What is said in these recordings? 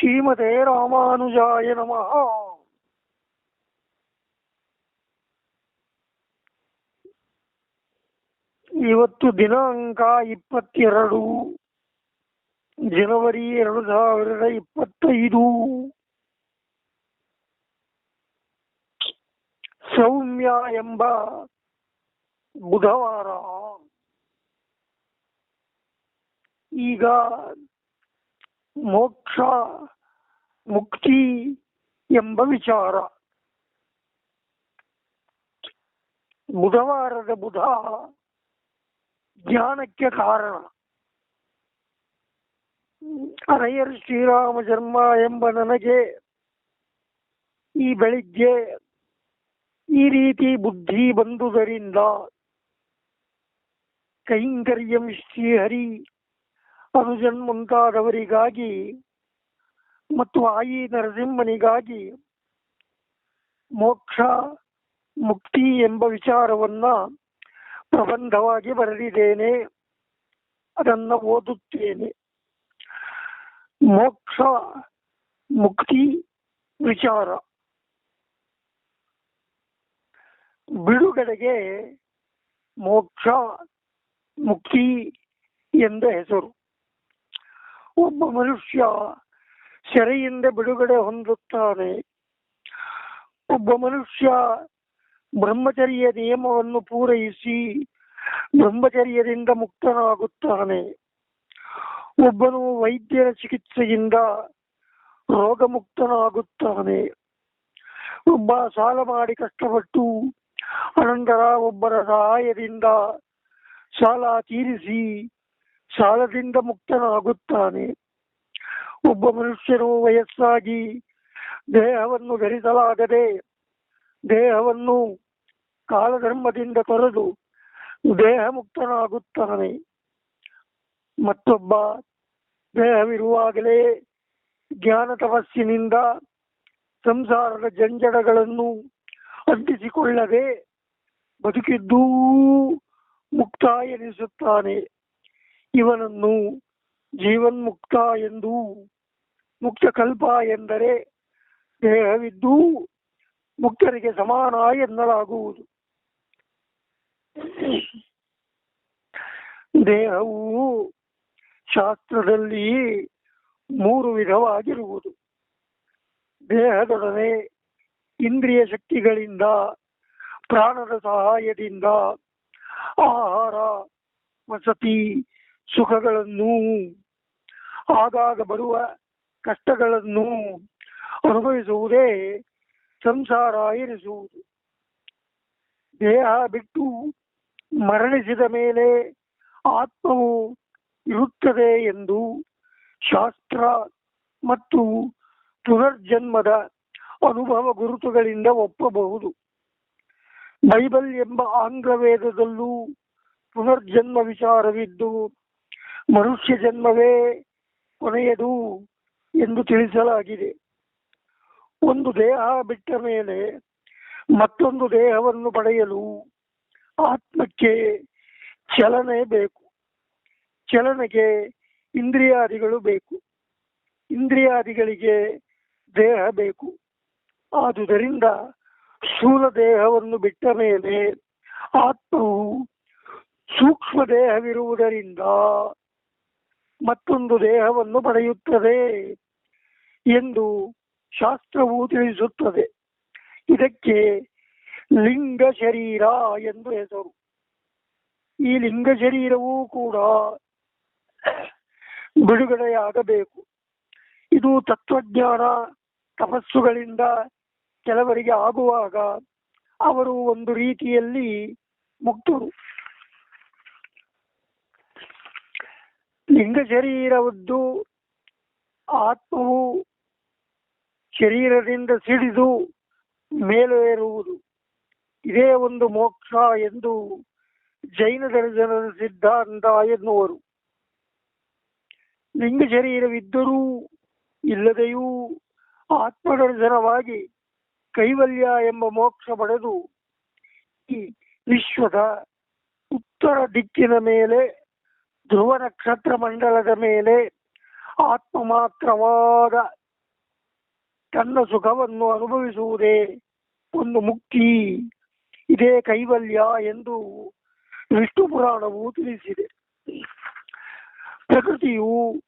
ಶ್ರೀಮತೆ ರಾಮಾನುಜಾಯ ನಮಃ. ಇವತ್ತು ದಿನಾಂಕ ಇಪ್ಪತ್ತೆರಡು ಜನವರಿ ಎರಡು ಸಾವಿರದ ಇಪ್ಪತ್ತೈದು. ಸೌಮ್ಯ ಎಂಬ ಬುಧವಾರ. ಈಗ ಮೋಕ್ಷ ಮುಕ್ತಿ ಎಂಬ ವಿಚಾರ ಬುಧವಾರದ ಬುಧ ಜ್ಞಾನಕ್ಕೆ ಕಾರಣ ಅರಯ್ಯರ್ ಶ್ರೀರಾಮ ಜನ್ಮ ಎಂಬ ನನಗೆ ಈ ಬೆಳಿಗ್ಗೆ ಈ ರೀತಿ ಬುದ್ಧಿ ಬಂದುದರಿಂದ ಕೈಂಕರ್ಯಂ ಶ್ರೀಹರಿ ಅನುಜನ್ ಮುಂತಾದವರಿಗಾಗಿ ಮತ್ತು ಆಯಿ ನರಸಿಂಹನಿಗಾಗಿ ಮೋಕ್ಷ, ಮುಕ್ತಿ ಎಂಬ ವಿಚಾರವನ್ನ ಪ್ರಬಂಧವಾಗಿ ಬರೆದಿದ್ದೇನೆ. ಅದನ್ನು ಓದುತ್ತೇನೆ. ಮೋಕ್ಷ, ಮುಕ್ತಿ ವಿಚಾರ. ಬಿಡುಗಡೆಗೆ ಮೋಕ್ಷ, ಮುಕ್ತಿ ಎಂದ ಹೆಸರು. ಒಬ್ಬ ಮನುಷ್ಯ ಸೆರೆಯಿಂದ ಬಿಡುಗಡೆ ಹೊಂದುತ್ತಾನೆ. ಒಬ್ಬ ಮನುಷ್ಯ ಬ್ರಹ್ಮಚರ್ಯ ನಿಯಮವನ್ನು ಪೂರೈಸಿ ಬ್ರಹ್ಮಚರ್ಯದಿಂದ ಮುಕ್ತನಾಗುತ್ತಾನೆ. ಒಬ್ಬನು ವೈದ್ಯರ ಚಿಕಿತ್ಸೆಯಿಂದ ರೋಗಮುಕ್ತನಾಗುತ್ತಾನೆ. ಒಬ್ಬ ಸಾಲ ಮಾಡಿ ಕಷ್ಟಪಟ್ಟು ಅನಂತರ ಒಬ್ಬರ ಸಹಾಯದಿಂದ ಸಾಲ ತೀರಿಸಿ ಸಾಲದಿಂದ ಮುಕ್ತನಾಗುತ್ತಾನೆ. ಒಬ್ಬ ಮನುಷ್ಯನು ವಯಸ್ಸಾಗಿ ದೇಹವನ್ನು ಧರಿಸಲಾಗದೆ ದೇಹವನ್ನು ಕಾಲಧರ್ಮದಿಂದ ತೊರೆದು ದೇಹ ಮುಕ್ತನಾಗುತ್ತಾನೆ ಮತ್ತೊಬ್ಬ ದೇಹವಿರುವಾಗಲೇ ಜ್ಞಾನ ತಪಸ್ಸಿನಿಂದ ಸಂಸಾರದ ಜಂಜಡಗಳನ್ನು ಅಂಟಿಸಿಕೊಳ್ಳದೆ ಬದುಕಿದ್ದೂ ಮುಕ್ತಾಯ ಎನಿಸುತ್ತಾನೆ ಇವನನ್ನು ಜೀವನ್ಮುಕ್ತ ಎಂದು, ಮುಕ್ತಕಲ್ಪ ಎಂದರೆ ದೇಹವಿದ್ದು ಮುಕ್ತರಿಗೆ ಸಮಾನ ಎನ್ನಲಾಗುವುದು. ದೇಹವು ಶಾಸ್ತ್ರದಲ್ಲಿ ಮೂರು ವಿಧವಾಗಿರುವುದು. ದೇಹದೊಡನೆ ಇಂದ್ರಿಯ ಶಕ್ತಿಗಳಿಂದ, ಪ್ರಾಣದ ಸಹಾಯದಿಂದ, ಆಹಾರ, ವಸತಿ ಸುಖಗಳನ್ನು ಆಗಾಗ ಬರುವ ಕಷ್ಟಗಳನ್ನು ಅನುಭವಿಸುವುದೇ ಸಂಸಾರ ಇರಿಸುವುದು ದೇಹ ಬಿಟ್ಟು ಮರಣಿಸಿದ ಮೇಲೆ ಆತ್ಮವು ಇರುತ್ತದೆ ಎಂದು ಶಾಸ್ತ್ರ ಮತ್ತು ಪುನರ್ಜನ್ಮದ ಅನುಭವ ಗುರುತುಗಳಿಂದ ಒಪ್ಪಬಹುದು. ಬೈಬಲ್ ಎಂಬ ಆಂಗ್ಲ ವೇದದಲ್ಲೂ ಪುನರ್ಜನ್ಮ ವಿಚಾರವಿದ್ದು ಮನುಷ್ಯ ಜನ್ಮವೇ ಕೊನೆಯದು ಎಂದು ತಿಳಿಸಲಾಗಿದೆ. ಒಂದು ದೇಹ ಬಿಟ್ಟ ಮೇಲೆ ಮತ್ತೊಂದು ದೇಹವನ್ನು ಪಡೆಯಲು ಆತ್ಮಕ್ಕೆ ಚಲನೆ ಬೇಕು. ಚಲನೆಗೆ ಇಂದ್ರಿಯಾದಿಗಳು ಬೇಕು. ಇಂದ್ರಿಯಾದಿಗಳಿಗೆ ದೇಹ ಬೇಕು. ಆದುದರಿಂದ ಸ್ಥೂಲ ದೇಹವನ್ನು ಬಿಟ್ಟ ಮೇಲೆ ಆತ್ಮವು ಸೂಕ್ಷ್ಮ ದೇಹವಿರುವುದರಿಂದ ಮತ್ತೊಂದು ದೇಹವನ್ನು ಪಡೆಯುತ್ತದೆ ಎಂದು ಶಾಸ್ತ್ರವು ತಿಳಿಸುತ್ತದೆ. ಇದಕ್ಕೆ ಲಿಂಗ ಶರೀರ ಎಂದು ಹೆಸರು. ಈ ಲಿಂಗ ಶರೀರವೂ ಕೂಡ ಬಿಡುಗಡೆಯಾಗಬೇಕು. ಇದು ತತ್ವಜ್ಞಾನ ತಪಸ್ಸುಗಳಿಂದ ಕೆಲವರಿಗೆ ಆಗುವಾಗ ಅವರು ಒಂದು ರೀತಿಯಲ್ಲಿ ಮುಕ್ತರು. ಲಿಂಗ ಶರೀರವದ್ದು ಆತ್ಮವು ಶರೀರದಿಂದ ಸಿಡಿದು ಮೇಲೇರುವುದು ಇದೇ ಒಂದು ಮೋಕ್ಷ ಎಂದು ಜೈನ ದರ್ಶನದ ಸಿದ್ಧಾಂತ ಎನ್ನುವರು. ಲಿಂಗ ಶರೀರವಿದ್ದರೂ ಇಲ್ಲದೆಯೂ ಆತ್ಮದರ್ಶನವಾಗಿ ಕೈವಲ್ಯ ಎಂಬ ಮೋಕ್ಷ ಪಡೆದು ಈ ವಿಶ್ವದ ಉತ್ತರ ದಿಕ್ಕಿನ ಮೇಲೆ ಧ್ರುವ ನಕ್ಷತ್ರ ಮಂಡಲದ ಮೇಲೆ ಆತ್ಮ ಮಾತ್ರವಾದ ತನ್ನ ಸುಖವನ್ನು ಅನುಭವಿಸುವುದೇ ಒಂದು ಮುಕ್ತಿ. ಇದೇ ಕೈವಲ್ಯ ಎಂದು ವಿಷ್ಣು ಪುರಾಣವು ತಿಳಿಸಿದೆ. ಪ್ರಕೃತಿಯು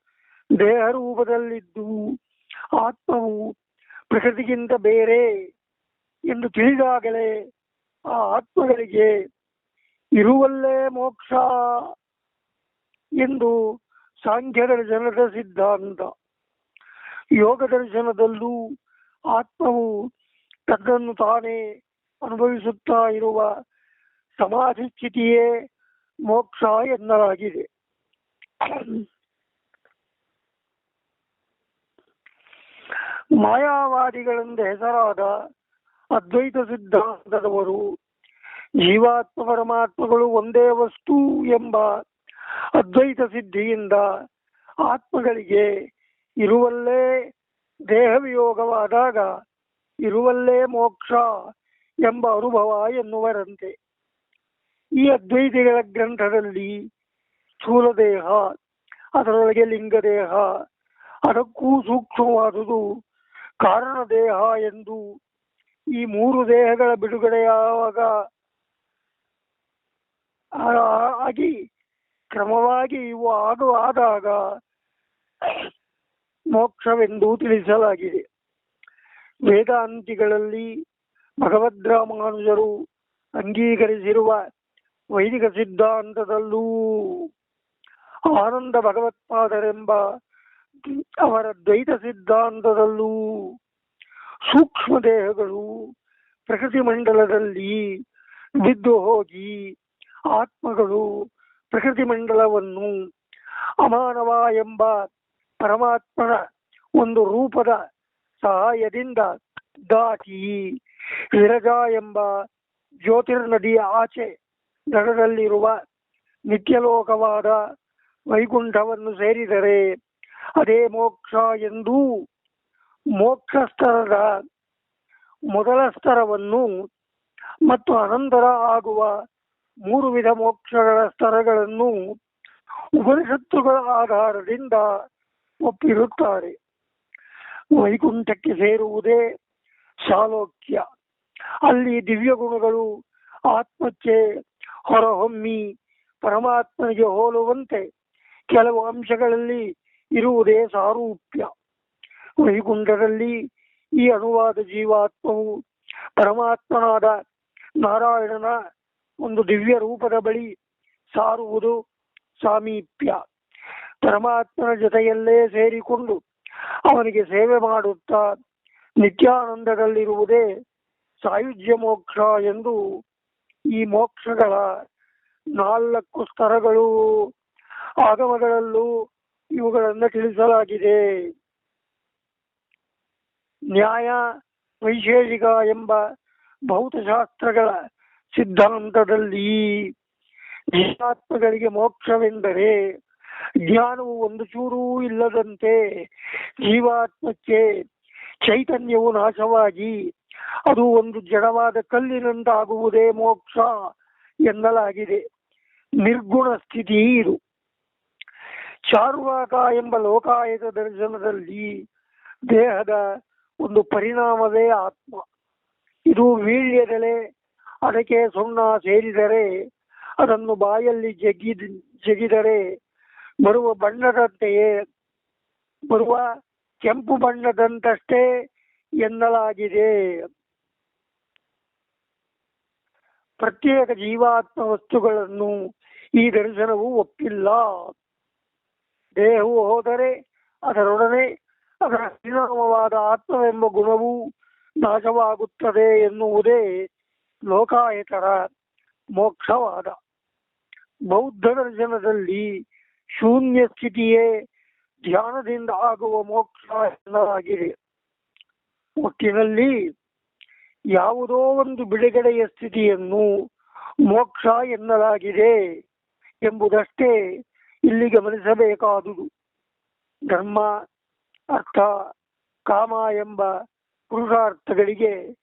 ದೇಹ ರೂಪದಲ್ಲಿದ್ದು ಆತ್ಮವು ಪ್ರಕೃತಿಗಿಂತ ಬೇರೆ ಎಂದು ತಿಳಿದಾಗಲೇ ಆ ಆತ್ಮಗಳಿಗೆ ಇರುವಲ್ಲೇ ಮೋಕ್ಷ. ಎಂದು ಸಾಂಖ್ಯ ದರ್ಶನದ ಸಿದ್ಧಾಂತ. ಯೋಗ ದರ್ಶನದಲ್ಲೂ ಆತ್ಮವು ತನ್ನನ್ನು ತಾನೇ ಅನುಭವಿಸುತ್ತಾ ಇರುವ ಸಮಾಧಿ ಸ್ಥಿತಿಯೇ ಮೋಕ್ಷ ಎನ್ನಲಾಗಿದೆ. ಮಾಯಾವಾದಿಗಳೆಂದು ಹೆಸರಾದ ಅದ್ವೈತ ಸಿದ್ಧಾಂತದವರು ಜೀವಾತ್ಮ ಪರಮಾತ್ಮಗಳು ಒಂದೇ ವಸ್ತು ಎಂಬ ಅದ್ವೈತ ಸಿದ್ಧಿಯಿಂದ ಆತ್ಮಗಳಿಗೆ ಇರುವಲ್ಲೇ ದೇಹವಿಯೋಗವಾದಾಗ ಇರುವಲ್ಲೇ ಮೋಕ್ಷ ಎಂಬ ಅನುಭವ ಎನ್ನುವರಂತೆ. ಈ ಅದ್ವೈತಿಗಳ ಗ್ರಂಥದಲ್ಲಿ ಸ್ಥೂಲ ದೇಹ ಅದರೊಳಗೆ ಲಿಂಗದೇಹ, ಅದಕ್ಕೂ ಸೂಕ್ಷ್ಮವಾದುದು ಕಾರಣ ದೇಹ ಎಂದು ಈ ಮೂರು ದೇಹಗಳ ಬಿಡುಗಡೆಯಾವಾಗ ಆಗಿ ಕ್ರಮವಾಗಿ ಇವು ಆಗ ಆದಾಗ ಮೋಕ್ಷವೆಂದು ತಿಳಿಸಲಾಗಿದೆ. ವೇದಾಂತಿಗಳಲ್ಲಿ ಭಗವದ್ ರಾಮಾನುಜರು ಅಂಗೀಕರಿಸಿರುವ ವೈದಿಕ ಸಿದ್ಧಾಂತದಲ್ಲೂ ಆನಂದ ಭಗವತ್ಪಾದರೆಂಬ ಅವರ ದ್ವೈತ ಸಿದ್ಧಾಂತದಲ್ಲೂ ಸೂಕ್ಷ್ಮ ದೇಹಗಳು ಪ್ರಕೃತಿ ಮಂಡಲದಲ್ಲಿ ಬಿದ್ದು ಹೋಗಿ ಆತ್ಮಗಳು ಪ್ರಕೃತಿ ಮಂಡಲವನ್ನು ಅಮಾನವ ಎಂಬ ಪರಮಾತ್ಮನ ಒಂದು ರೂಪದ ಸಹಾಯದಿಂದ ದಾಟಿ ವಿರಜ ಎಂಬ ಜ್ಯೋತಿರ್ನದಿಯ ಆಚೆ ದಡದಲ್ಲಿರುವ ನಿತ್ಯಲೋಕವಾದ ವೈಕುಂಠವನ್ನು ಸೇರಿದರೆ ಅದೇ ಮೋಕ್ಷ ಎಂದು ಮೋಕ್ಷ ಸ್ತರದ ಮೊದಲ ಸ್ತರವನ್ನು ಮತ್ತು ಅನಂತರ ಆಗುವ ಮೂರು ವಿಧ ಮೋಕ್ಷಗಳ ಸ್ತರಗಳನ್ನು ಉಪನಿಷತ್ತುಗಳ ಆಧಾರದಿಂದ ಒಪ್ಪಿರುತ್ತಾರೆ. ವೈಕುಂಠಕ್ಕೆ ಸೇರುವುದೇ ಶಾಲೋಕ್ಯ. ಅಲ್ಲಿ ದಿವ್ಯ ಗುಣಗಳು ಆತ್ಮಕ್ಕೆ ಹೊರಹೊಮ್ಮಿ ಪರಮಾತ್ಮನಿಗೆ ಹೋಲುವಂತೆ ಕೆಲವು ಅಂಶಗಳಲ್ಲಿ ಇರುವುದೇ ಸಾರೂಪ್ಯ. ವೈಕುಂಠದಲ್ಲಿ ಈ ಅನುವಾದ ಜೀವಾತ್ಮವು ಪರಮಾತ್ಮನಾದ ನಾರಾಯಣನ ಒಂದು ದಿವ್ಯ ರೂಪದ ಬಳಿ ಸಾರುವುದು ಸಾಮೀಪ್ಯ. ಪರಮಾತ್ಮನ ಜೊತೆಯಲ್ಲೇ ಸೇರಿಕೊಂಡು ಅವನಿಗೆ ಸೇವೆ ಮಾಡುತ್ತಾ ನಿತ್ಯಾನಂದದಲ್ಲಿರುವುದೇ ಸಾಯುಜ್ಯ ಮೋಕ್ಷ ಎಂದು ಈ ಮೋಕ್ಷಗಳ ನಾಲ್ಕು ಸ್ತರಗಳು ಆಗಮಗಳಲ್ಲೂ ಇವುಗಳನ್ನು ತಿಳಿಸಲಾಗಿದೆ. ನ್ಯಾಯ ವೈಶೇಷಿಕ ಎಂಬ ಭೌತಶಾಸ್ತ್ರಗಳ ಸಿದ್ಧಾಂತದಲ್ಲಿ ಜೀವಾತ್ಮಗಳಿಗೆ ಮೋಕ್ಷವೆಂದರೆ ಜ್ಞಾನವು ಒಂದು ಚೂರೂ ಇಲ್ಲದಂತೆ ಜೀವಾತ್ಮಕ್ಕೆ ಚೈತನ್ಯವು ನಾಶವಾಗಿ ಅದು ಒಂದು ಜಡವಾದ ಕಲ್ಲಿನಂತಾಗುವುದೇ ಮೋಕ್ಷ ಎನ್ನಲಾಗಿದೆ. ನಿರ್ಗುಣ ಸ್ಥಿತಿ ಇದು. ಚಾರುವಾಕ ಎಂಬ ಲೋಕಾಯತ ದರ್ಶನದಲ್ಲಿ ದೇಹದ ಒಂದು ಪರಿಣಾಮವೇ ಆತ್ಮ. ಇದು ವೀಳ್ಯದೆಲೆ ಅದಕ್ಕೆ ಸುಣ್ಣ ಸೇರಿದರೆ ಅದನ್ನು ಬಾಯಲ್ಲಿ ಜಗ್ಗಿದ ಜಗಿದರೆ ಬರುವ ಬಣ್ಣದಂತೆಯೇ ಬರುವ ಕೆಂಪು ಬಣ್ಣದಂತಷ್ಟೇ ಎನ್ನಲಾಗಿದೆ. ಪ್ರತ್ಯೇಕ ಜೀವಾತ್ಮ ವಸ್ತುಗಳನ್ನು ಈ ದರ್ಶನವು ಒಪ್ಪಿಲ್ಲ. ದೇಹವು ಹೋದರೆ ಅದರೊಡನೆ ಅದರ ಪರಿಣಾಮವಾದ ಆತ್ಮವೆಂಬ ಗುಣವು ನಾಶವಾಗುತ್ತದೆ ಎನ್ನುವುದೇ ಲೋಕಾಯತರ ಮೋಕ್ಷವಾದ. ಬೌದ್ಧ ದರ್ಶನದಲ್ಲಿ ಶೂನ್ಯ ಸ್ಥಿತಿಯೇ ಧ್ಯಾನದಿಂದ ಆಗುವ ಮೋಕ್ಷ ಎನ್ನಲಾಗಿದೆ. ಒಟ್ಟಿನಲ್ಲಿ ಯಾವುದೋ ಒಂದು ಬಿಡುಗಡೆಯ ಸ್ಥಿತಿಯನ್ನು ಮೋಕ್ಷ ಎನ್ನಲಾಗಿದೆ ಎಂಬುದಷ್ಟೇ ಇಲ್ಲಿ ಗಮನಿಸಬೇಕಾದುದು. ಧರ್ಮ, ಅರ್ಥ, ಕಾಮ ಎಂಬ ಪುರುಷಾರ್ಥಗಳಿಗೆ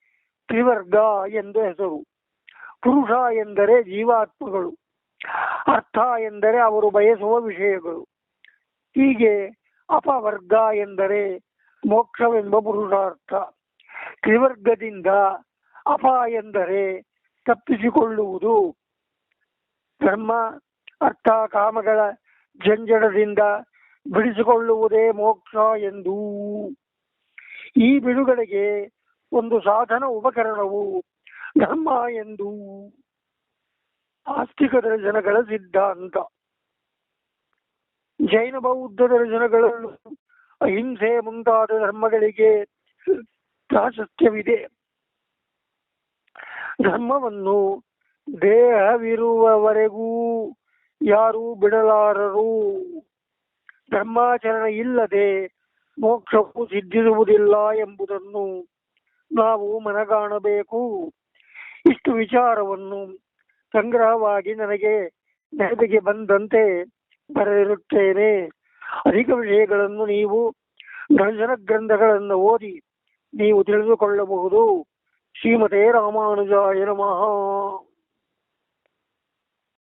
ತ್ರಿವರ್ಗ ಎಂದು ಹೆಸರು. ಪುರುಷ ಎಂದರೆ ಜೀವಾತ್ಮಗಳು. ಅರ್ಥ ಎಂದರೆ ಅವರು ಬಯಸುವ ವಿಷಯಗಳು. ಹೀಗೆ ಅಪವರ್ಗ ಎಂದರೆ ಮೋಕ್ಷವೆಂಬ ಪುರುಷಾರ್ಥ. ತ್ರಿವರ್ಗದಿಂದ ಅಪ ಎಂದರೆ ತಪ್ಪಿಸಿಕೊಳ್ಳುವುದು. ಧರ್ಮ, ಅರ್ಥ, ಕಾಮಗಳ ಜಂಜಡದಿಂದ ಬಿಡಿಸಿಕೊಳ್ಳುವುದೇ ಮೋಕ್ಷ ಎಂದು. ಈ ಬಿಡುಗಡೆಗೆ ಒಂದು ಸಾಧನ ಉಪಕರಣವು ಧರ್ಮ ಎಂದು ಆಸ್ತಿಕ ದರ್ಶನಗಳ ಸಿದ್ಧಾಂತ ಜೈನ ಬೌದ್ಧ ದರ್ಶನಗಳಲ್ಲೂ ಅಹಿಂಸೆ ಮುಂತಾದ ಧರ್ಮಗಳಿಗೆ ಪ್ರಾಶಸ್ತ್ಯವಿದೆ. ಧರ್ಮವನ್ನು ದೇಹವಿರುವವರೆಗೂ ಯಾರೂ ಬಿಡಲಾರರು. ಧರ್ಮಾಚರಣೆ ಇಲ್ಲದೆ ಮೋಕ್ಷವು ಸಿದ್ಧಿಸುವುದಿಲ್ಲ ಎಂಬುದನ್ನು ನಾವು ಮನಗಾಣಬೇಕು. ಇಷ್ಟು ವಿಚಾರವನ್ನು ಸಂಗ್ರಹವಾಗಿ ನನಗೆ ನೆನಪಿಗೆ ಬಂದಂತೆ ಬರೆದಿರುತ್ತೇನೆ. ಅಧಿಕ ವಿಷಯಗಳನ್ನು ನೀವು ದರ್ಶನ ಗ್ರಂಥಗಳನ್ನು ಓದಿ ನೀವು ತಿಳಿದುಕೊಳ್ಳಬಹುದು. ಶ್ರೀಮತೇ ರಾಮಾನುಜಾಯ ನಮಃ.